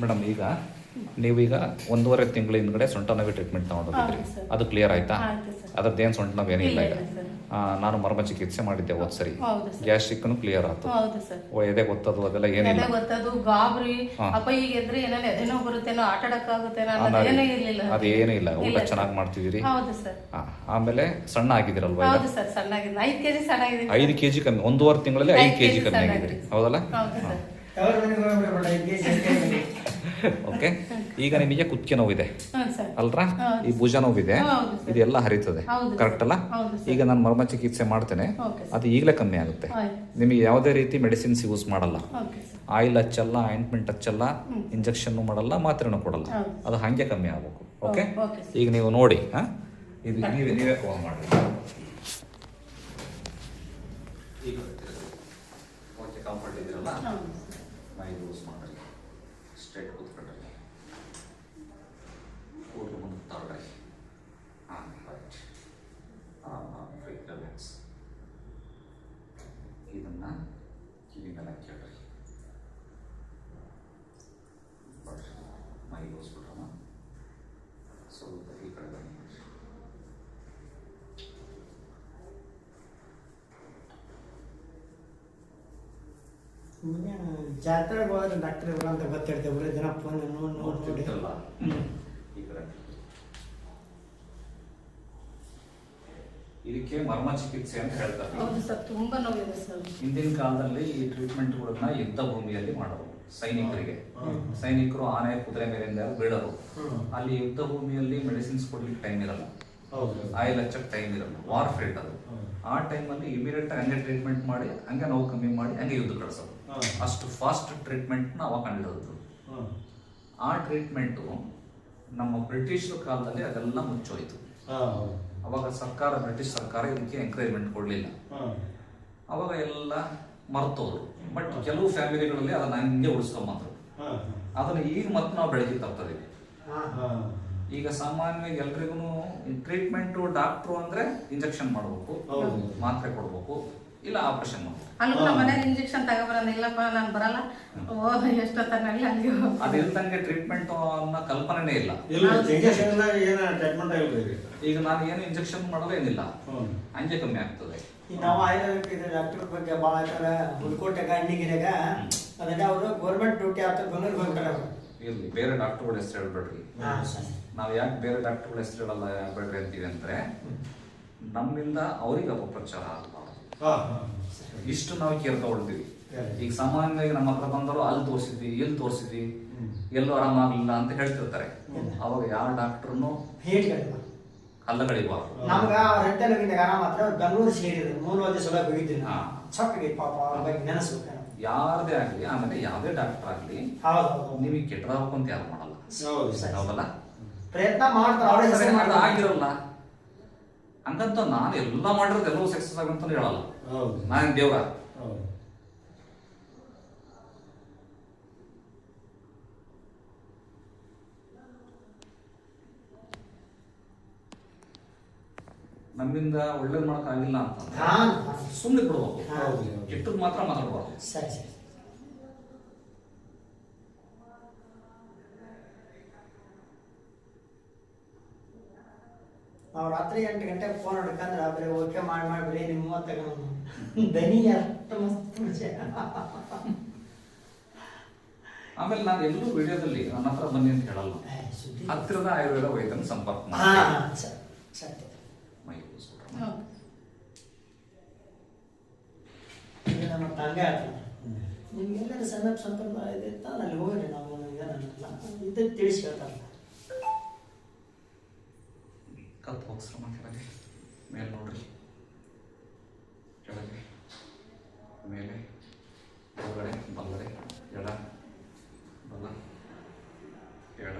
Madam ಈಗ ನೀವೀಗ ಒಂದೂವರೆ ತಿಂಗಳ ಹಿಂದ್ಗಡೆ ಸೊಂಟ ನೋವಿ ಟ್ರೀಟ್ಮೆಂಟ್ ಸರ್. ಅದು ಕ್ಲಿಯರ್ ಆಯ್ತಾ. ಅದ್ರದ್ದೇನು ಸೊಂಟ ನೋವು ಏನಿಲ್ಲ ಈಗ? ನಾನು ಮರ್ಮ ಚಿಕಿತ್ಸೆ ಮಾಡಿದ್ದೆ ಹೋದ್ ಸರಿ. ಗ್ಯಾಸ್ಟ್ರಿಕ್ನು ಕ್ಲಿಯರ್ ಆಯ್ತು ಹೌದು ಸರ್. ಓ ಎದೆ ಗೊತ್ತದು ಅದೆಲ್ಲ ಏನಿಲ್ಲ. ಗೊತ್ತದು ಗಾಬರಿ. ಅಪ್ಪ ಈಗ ಎದ್ರೆ ಏನಾರ ಎದೆನೋ ಬರುತ್ತೇನೋ ಆಟ ಆಡಕ್ಕಾಗುತ್ತೇನೋ ಆ, ಏನೂ ಇರ್ಲಿಲ್ಲ. ಅದೇನೂ ಇಲ್ಲ. ಊಟ ಚೆನ್ನಾಗಿ ಮಾಡ್ತಿದ್ದೀರಿ? ಹೌದು ಸರ್. ಆಮೇಲೆ ಸಣ್ಣ ಆಗಿದಿರಲ್ವಾ ಈಗ? ಹೌದು ಸರ್ ಸಣ್ಣಾಗಿದೆ. ಐದು ಕೆಜಿ ಸಣ್ಣಾಗಿದೆ ಐದು ಕೆ ಜಿ ಕಮ್ಮಿ. ಒಂದೂವರೆ ತಿಂಗಳಲ್ಲಿ ಐದು ಕೆಜಿ ಕೆ ಜಿ kg ಕಮ್ಮಿ ಆಗಿದ್ರಿ ಆಗಿದೆ. ಹೌದಲ್ಲ ಓಕೆ? ಈಗ ನಿಮಗೆ ಕುತ್ತಿಗೆ ನೋವಿದೆ. ಅಲ್ರಾ? ಈ ಭುಜ ನೋವಿದೆ. ಇದೆಲ್ಲ ಹರಿತದೆ. ಕರೆಕ್ಟ್ ಅಲ್ಲ? ಈಗ ನಾನು ಮರ್ಮ ಚಿಕಿತ್ಸೆ ಮಾಡ್ತೇನೆ ಅದು ಈಗಲೇ ಕಮ್ಮಿ ಆಗುತ್ತೆ. ನಿಮಗೆ ಯಾವುದೇ ರೀತಿ ಮೆಡಿಸಿನ್ಸ್ ಯೂಸ್ ಮಾಡಲ್ಲ. Okay sir. ಆಯಿಲ್ ಹಚ್ಚಲ್ಲ ಆಯಿಂಟ್ಮೆಂಟ್ ಹಚ್ಚಲ್ಲ. ಇಂಜೆಕ್ಷನ್ ಮಾಡಲ್ಲ ಮಾತ್ರೆನೂ ಕೊಡಲ್ಲ. ಅದು ಹಾಗೆ ಕಮ್ಮಿ ಆಗಬೇಕು. ಓಕೆ? ಈಗ ನೀವು ನೋಡಿ ಹಾ? ಇದು ನೀವೇ ನೀವೇ ಕಾಲ್ ಮಾಡಿ. ಈಗ ಕಂಫರ್ಟ್ ಇದ್ರಲ್ಲ ಹೌದು ಸರ್. ಮೈ ಯೂಸ್ ಮಾಡಿ ಸ್ಟ್ರೈಟ್ ಕೂತ್ಕೊಂಡ್ರಿ ಕೂಡಲು ಮುಂದೆ ತಗೊಳ್ಳಿ ಹಾಂ ರೈಟ್ ಹಾಂ ಹಾಂ ಫ್ರೀ ರಿಲ್ಯಾಕ್ಸ್ ಇದನ್ನ ಕಿವಿ ಮೇಲೆ ಕೇಳ್ರಿ ಬರ್ರಿ ಮೈ ಯೂಸ್ ಬಿಡ್ರಮ್ಮ ಸ್ವಲ್ಪ ಈ ಕಡೆ ಬನ್ನಿ ಜಾತ್ರೆಗೆ ಹೋದ್ರೆ ಡಾಕ್ಟರ್ ಇವ್ರು ಅಂತ ಗೊತ್ತಿರ್ತೇವೆ ಬರೀ ದಿನ ಫೋನ್ ನೋಡಿ ಕಡೆ. ಇದಕ್ಕೆ ಮರ್ಮ ಚಿಕಿತ್ಸೆ ಅಂತ ಹೇಳ್ತಾರೆ. ಹೌದು ಸರ್ ತುಂಬಾ ನೋವಿದೆ ಸರ್. ಹಿಂದಿನ ಕಾಲದಲ್ಲಿ ಈ ಟ್ರೀಟ್ಮೆಂಟ್ಗಳನ್ನ ಯುದ್ಧ ಭೂಮಿಯಲ್ಲಿ ಮಾಡೋರು ಸೈನಿಕರಿಗೆ. ಸೈನಿಕರು ಆನೆ ಕುದುರೆ ಮೇಲಿಂದ ಬೀಳೋರು. ಅಲ್ಲಿ ಯುದ್ಧ ಭೂಮಿಯಲ್ಲಿ ಮೆಡಿಸಿನ್ಸ್ ಕೊಡ್ಲಿಕ್ಕೆ ಟೈಮ್ ಇರಲ್ಲ. ಆಯಿಲ್ ಹಚ್ಚಕ್ ಟೈಮ್ ಇರಲ್ಲ. ವಾರ್ ಫೀಲ್ಡ್ ಅದು. ಆ ಟೈಮಲ್ಲಿ ಇಮಿಡಿಯೇಟ್ ಹಂಗೆ ಟ್ರೀಟ್ಮೆಂಟ್ ಮಾಡಿ ಹಂಗೆ ನೋವು ಕಮ್ಮಿ ಮಾಡಿ ಹಂಗೆ ಯುದ್ಧ ಕಳಿಸೋದು. ಅಷ್ಟು ಫಾಸ್ಟ್ ಟ್ರೀಟ್ಮೆಂಟ್ನ ಅವಾಗ ಕಂಡಿಡೋದು. ಆ ಟ್ರೀಟ್ಮೆಂಟು ನಮ್ಮ ಬ್ರಿಟಿಷ್ ಕಾಲದಲ್ಲಿ ಅದೆಲ್ಲ ಮುಚ್ಚೋಯ್ತು. ಅವಾಗ ಸರ್ಕಾರ ಬ್ರಿಟಿಷ್ ಸರ್ಕಾರ ಇದಕ್ಕೆ ಎನ್ಕರೇಜ್ಮೆಂಟ್ ಕೊಡಲಿಲ್ಲ. ಅವಾಗ ಎಲ್ಲ ಮರ್ತೋದ್ರು ಬಟ್ ಕೆಲವು ಫ್ಯಾಮಿಲಿಗಳಲ್ಲಿ ಅದನ್ನ ಹಂಗೆ ಉಳಿಸ್ಕೊಂಬಂದ್ರು. ಅದನ್ನ ಈಗ ಮತ್ತೆ ನಾವು ಬೆಳಗ್ಗೆ ತರ್ತಾ ಈಗ ಸಾಮಾನ್ಯವಾಗಿ ಎಲ್ರಿಗೂ ಟ್ರೀಟ್ಮೆಂಟ್ ಡಾಕ್ಟ್ರು ಅಂದ್ರೆ ಇಂಜೆಕ್ಷನ್ ಮಾಡಬೇಕು ಹೌದು. ಮಾತ್ರೆ ಕೊಡಬೇಕು ಇಲ್ಲ ಆಪರೇಷನ್ ಮಾಡಬೇಕು. ಅಲ್ಲೂ ನಮ್ಮ ಮನೇಲಿ ಇಂಜೆಕ್ಷನ್ ತಗೊಬರಂದ ಇಲ್ಲಪ್ಪ ನಾನು ಬರಲ್ಲ. ಅಲ್ಲಿ ಅದಿಲ್ದಂಗೆ ಟ್ರೀಟ್ಮೆಂಟ್ ಅನ್ನೋ ಕಲ್ಪನೆನೇ ಇಲ್ಲ. ಇಲ್ಲ ಏನ ಟ್ರೀಟ್ಮೆಂಟ್ ಆಗಿಲ್ಲ ಈಗ. ನಾನು ಏನು ಇಂಜೆಕ್ಷನ್ ಮಾಡಲ್ಲ ಏನಿಲ್ಲ. ಹಂಗೆ ಕಮ್ಮಿ ಆಗ್ತದೆ. ಈ ನಾವು ಆಯುರ್ವೇದಿಕ್ ಡಾಕ್ಟರ್ ಬಗ್ಗೆ ಭಾಳ ಹೇಳ್ತಾರೆ ಹುಡ್ಕೋಟೆಗ ಹಣ್ಣಿಗಿರಾಗ ಅದೆಲ್ಲ ಅವರು ಗೌರ್ಮೆಂಟ್ ಡ್ಯೂಟಿ ಆತ ಬೆಂಗಳೂರಿಗೆ ಹೋಗ್ತಾರೆ ಅವರು. ಇರ್ಲಿ ಬೇರೆ ಡಾಕ್ಟರ್ಗಳ ಹೆಸರು ಹೇಳ್ಬೇಡ್ರಿ. ನಾವು ಯಾಕೆ ಬೇರೆ ಡಾಕ್ಟರ್ಗಳ ಹೆಸರು ಹೇಳಲ್ಲ ಹೇಳ್ಬೇಡ್ರಿ ಅಂತೀವಿ ಅಂದ್ರೆ ನಮ್ಮಿಂದ ಅವ್ರಿಗೆ ಅಪಪ್ರಚಾರ ಆಗಬಾರ್ದು. ಇಷ್ಟು ನಾವು ಕೇರ್ ತಗೊಳ್ತೀವಿ ಈಗ ಸಾಮಾನ್ಯವಾಗಿ ನಮ್ಮ ಹತ್ರ ಬಂದರು ಅಲ್ಲಿ ತೋರಿಸಿದ್ವಿ ಇಲ್ಲಿ ತೋರಿಸಿದ್ವಿ ಎಲ್ಲೂ ಆರಾಮಾಗ್ಲಿಲ್ಲ ಅಂತ ಹೇಳ್ತಿರ್ತಾರೆ. ಅವಾಗ ಯಾವ ಡಾಕ್ಟರ್ನು ಹೇಟ್ಗಳಿಲ್ಲ ಹಲ್ಲಗಳಿಬಾರ್ದು ನಮ್ಗ ಅವ್ರ ಹೆಂಡತಿ ನಗಿಂದಾಗ ಆರಾಮ ಮಾತ್ರ ಬೆಂಗಳೂರು ಸೇರಿದ್ರು. ಮೂರು ವರ್ಷ ಸಲ ಹೋಗಿದ್ದೀನಿ ಹಾ. ಚಪ್ಪಿಗೆ ಪಾಪ ಅವ್ರ ಬಗ್ಗೆ ನೆನೆಸ್ಬೇಕು ಯಾರದೇ ಆಗ್ಲಿ ಆಮೇಲೆ ಯಾವುದೇ ಡಾಕ್ಟರ್ ಆಗ್ಲಿ ನಿಮಗೆ ಕೆಟ್ಟದಾಗಬೇಕು ಅಂತ ಯಾರು ಮಾಡಲ್ಲ. ಹೌದಲ್ಲ? ಪ್ರಯತ್ನ ಮಾಡ್ತಾರೆ ಆಗಿರಲ್ಲ. ಹಂಗಂತ ನಾನು ಎಲ್ಲ ಮಾಡಿರೋದು ಎಲ್ಲವೂ ಸಕ್ಸಸ್ ಆಗಂತ ಹೇಳಲ್ಲ. ನಾನು ದೇವ್ರ? ನಮ್ಮಿಂದ ಒಳ್ಳೇದ್ ಮಾಡಕ್ ಆಗಿಲ್ಲ ಅಂತ ಸುಮ್ನೆ ಸುಮ್ಮನೆ ಬಿಡ್ಬೇಕು ಹೌದು ಕೆಟ್ಟದ್ ಮಾತ್ರ ಮಾತಾಡ್ಬಾರ್ದು. ಸರಿ ಸರಿ. ನಾವು ರಾತ್ರಿ ಎಂಟು ಗಂಟೆಗೆ ಫೋನ್ ಹೊಡ್ಕಂದ್ರೆ ಬರೀ ಓಕೆ ಮಾಡಿ ಮಾಡಿ ಬರೀ ನಿಮ್ಮ ತಗೊಂಡು ದನಿ ಅಷ್ಟು ಮಸ್ತ್ ವಿಷಯ. ಆಮೇಲೆ ನಾನು ಎಲ್ಲೂ ವಿಡಿಯೋದಲ್ಲಿ ನನ್ನ ಹತ್ರ ಬನ್ನಿ ಅಂತ ಹೇಳಲ್ಲ. ಹತ್ತಿರದ ಆಯುರ್ವೇದ ವೈದ್ಯನ ಸಂಪರ್ಕ ಮಾಡಿ ಸತ್ಯ ಮೈ ಕೂರಿಸ್ಬಿಟ್ರೆ. ಹೌದು. ಈಗ ನಮ್ಮ ತಂದೆ ಹೇಳ್ತಾರೆ ನಿಮ್ಗೆಲ್ಲರೂ ಸಣ್ಣ ಸಂಪ್ರದಾಯ ಇದೆ ಅಂತ ಅಲ್ಲಿ ಹೋಗ್ರಿ ನಾವು ಏನಲ್ಲ ಇದು ತಿಳಿಸಿ ಹೇಳ್ತಾರೆ ಕತ್ತು ಹೋಗ್ಸ್ರಮ್ಮ ಕೆಳಗೆ. ಮೇಲೆ ನೋಡ್ರಿ. ಕೆಳಗೆ. ಮೇಲೆ. ಒಳಗಡೆ. ಬಲ್ಲರೆ. ಎಡ. ಬಲ. ಎಡ.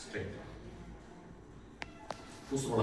ಸ್ಟ್ರೈಟ್. ಕೂಸ್ಕೊಳ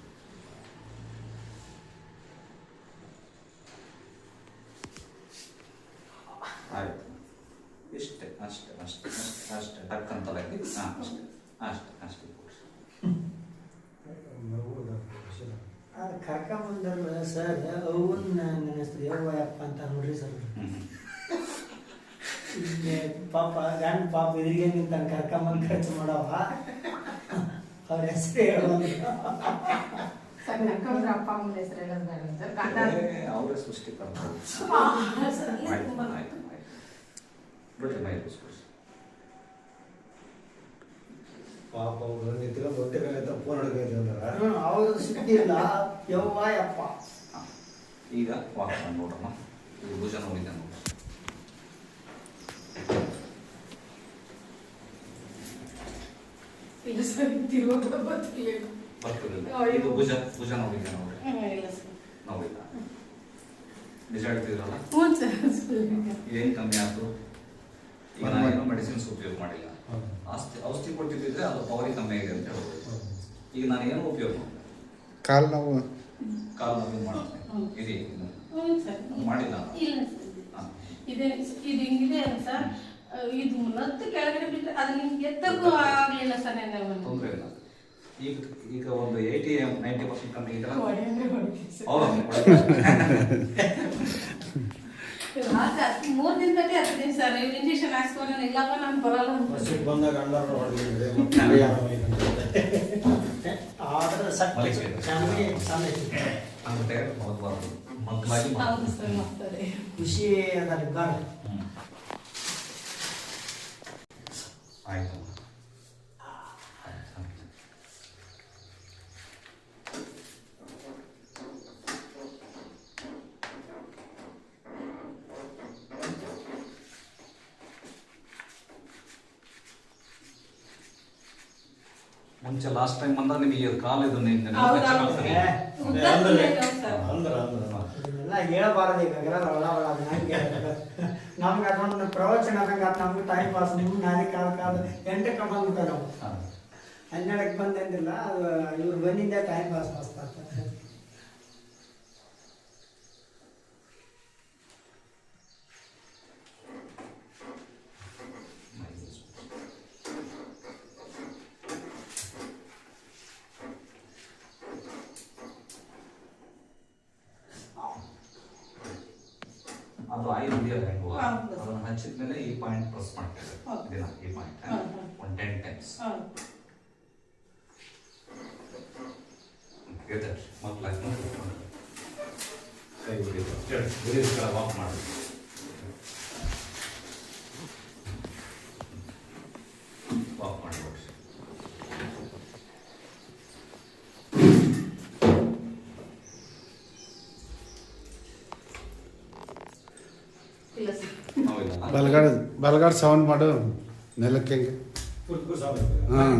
ಕರ್ಕೊಂಬಂದ್ರಲ್ಲ ಸರ್ ಅವನ್ನ ನೆನೆಸ್ತಾರೆ. ಯವ್ವಯಪ್ಪ ಅಂತ ನೋಡ್ರಿ ಸರ್. ಪಾಪ ಗಂಡ ಪಾಪ ಎದುರಿಗೆ ನಿಂತ ಕರ್ಕೊಂಬಂದು ಖರ್ಚು ಮಾಡವ ಅವ್ರ ಹೆಸರು ಹೇಳೋದು. ಅವರೇ ಸೃಷ್ಟಿಕರ್ತರು ಆ, ಸರ್, ಅಲ್ಲೇ ಆಯ್ತು ತುಂಬಾ ಆಯ್ತು ಆಯ್ತು ಬಿಡ್ರಿ ಮೈ ಕೂಸ್ಕೊಳ್ಸಿ. ಪಾಪ ಅವ್ರು ನಿಂತ್ಕೊಂಡು ಹೊಟ್ಟೆ ಮೇಲೆ ಫೋನ್ ಹಿಡ್ಕೈತೆ ಅಂತಾರ ಅವ್ರದ್ದು ಸುದ್ದಿ ಇಲ್ಲ. ಯವ್ವಯಪ್ಪ. ಯಪ್ಪ ಈಗ ವಾಕ್ ನೋಡೋಣ. ನೋಡ್ರಮ್ಮ ಇದು ಭುಜ ನೋವಿದೆ ನೋಡಿ. ಇಲ್ಲ ಸರ್ ತಿರುವಾಗ ಬರ್ತೀವಿ ಬರ್ತಿರಲಿಲ್ಲ ಅಯ್ಯೋ. ಇದು ಭುಜ ಭುಜ ಹ್ಮ್, ಇಲ್ಲ ಸರ್. ನೋವಿಲ್ಲ ನಿಜ ಹೇಳ್ತಿದ್ರಲ್ಲ? ಏನು ಕಮ್ಮಿ ಆಯ್ತು? ಈಗ ನಾನೇನು ಮೆಡಿಸಿನ್ಸ್ ಉಪಯೋಗ ಮಾಡಿಲ್ಲ. ಆಸ್ತಿ ಔಷಧಿ ಕೊಟ್ಟಿದ್ದಿದ್ರೆ ಅದು ಪವರ್ ಕಮ್ಮಿ ಆಗಿದೆ ಅಂತ ಹೇಳ್ಬೋದು. ಈಗ ನಾನು ಏನು ಉಪಯೋಗ ಮಾಡಿಲ್ಲ ಕಾಲು ನೋವು. ಕಾಲು ನೋವು ಇದೆ. ಸರ್. ಮಾಡಿಲ್ಲ. ಇಲ್ಲ ಇದೆ ಇದು ಹಿಂಗಿದೆ ಸರ್ ಇದು ಕೆಳಗಡೆ ಬಿಟ್ಟರೆ ಅದು ನಿಮ್ಗೆ ಎತ್ತಕ್ಕೂ ಆಗಲಿಲ್ಲ ಸರ್ ನೆನ್ನೆ ತೊಂದರೆ ಇಲ್ಲ. ಈಗ ಈಗ ಒಂದು ಏಯ್ಟಿ ನೈಂಟಿ ಪರ್ಸೆಂಟ್ ಕಮ್ಮಿ. ಹೌದು ಆಗ ಮೂರು ದಿನದಲ್ಲಿ ಹತ್ತು ದಿನ ಸರ್ ಇಂಜೆಕ್ಷನ್ ಹಾಕ್ಸ್ಕೊಂಡು ಇಲ್ಲಪ್ಪ ನಾನು ಬರಲ್ಲ ಅಂತ. ವರ್ಷಕ್ಕೆ ಬಂದಾಗ ಅಂಡರ್ ಹೊಡೆದಿದೆ ಆದ್ರೆ ಸಕ್ ಮಲಿಕೆ. ಚೆನ್ನಾಗಿ ಹೌದು ಸರ್ ಮಾಡ್ತಾರೆ ಖುಷಿ ಅದ ಇಬ್ಬರು ಆಯ್ತು. ಮುಂಚೆ ಲಾಸ್ಟ್ ಟೈಮ್ ಬಂದಾಗ ನಿಮಗೆ ಕಾಲು ಇದು ಅಂದ್ರೆ ಅಂದ್ರ. ಇದನ್ನೆಲ್ಲ ಹೇಳಬಾರದು ಈಗ ನಮ್ಗೆ ಅದೊಂದು ಪ್ರವಚನ ಆದಂಗೆ ಅದು ನಮ್ಗೆ ಟೈಮ್ ಪಾಸ್ ನಿಮ್ಗೆ ನಾಳೆ ಕಾಲ ಕಾಲ ಎಂಟಕ್ಕೆ ಬಂದ್ಬಿಟ್ಟ ನಾವು ಹಾ. ಹನ್ನೆರಡಕ್ಕೆ ಬಂದಂದಿಲ್ಲ ಅದು ಇವ್ರು ಬಂದಿದ್ದೆ ಟೈಮ್ ಪಾಸ್ ಮಸ್ತ್ ಆಗ್ತದೆ ಅದು ಆಯಿಲ್ ಉಳಿಯೋದು ಹೆಂಗು ಹೌದು. ಅದನ್ನ ಹಚ್ಚಿದ ಮೇಲೆ ಈ ಪಾಯಿಂಟ್ ಪ್ರೆಸ್ ಮಾಡ್ತೇವೆ ಹೌದು. ದಿನ ಈ ಪಾಯಿಂಟ್ ಹೌದು, ಹೌದು. ಒಂದು ಟೆನ್ ಟೈಮ್ಸ್ ಹೌದು. ಗೆದರ್ ಮಕ್ಕಳಾಗಿ ಕೈ ಹಿಡಿದು ಬಿರಿಸ್ ವಾಕ್ ಮಾಡಿ ವಾಕ್ ಮಾಡ್ಬೋದು ಇಲ್ಲ ಸರ್ ನೋವಿಲ್ಲ ಬಲಗಾಡ ಬಲಗಾಡ ಸೌಂಡ್ ಮಾಡು ನೆಲಕ್ಕೆ ಹೆಂಗೆ. ಹಾಂ.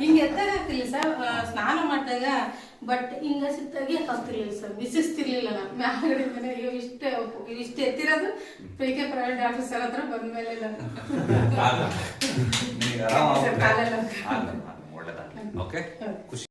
ಹಿಂಗೆ ಸರ್ ಸ್ನಾನ ಮಾಡಿದಾಗ ಬಟ್ ಹಿಂಗ ಸಿತ್ತಾಗಿ ಹಾಕ್ತಿರ್ಲಿಲ್ಲ ಸರ್ ಬಿಸಿಸ್ತಿರ್ಲಿಲ್ಲ ನಾನು. ಮ್ಯಾಗಡೆ ಮನೆ ಅಯ್ಯೋ ಇಷ್ಟೇ ಇಷ್ಟು ಎತ್ತಿರೋದು ಪಿ ಕೆ ಪ್ರೈವೇಟ್ ಆಫೀಸರ್ ಹತ್ರ ಬಂದ್ಮೇಲೆ ನಾನು. ಆಗ ನಿಮಗೆ ಆರಾಮ ಕಾಲೆಲ್ಲ ಓಕೆ ಖುಷಿ.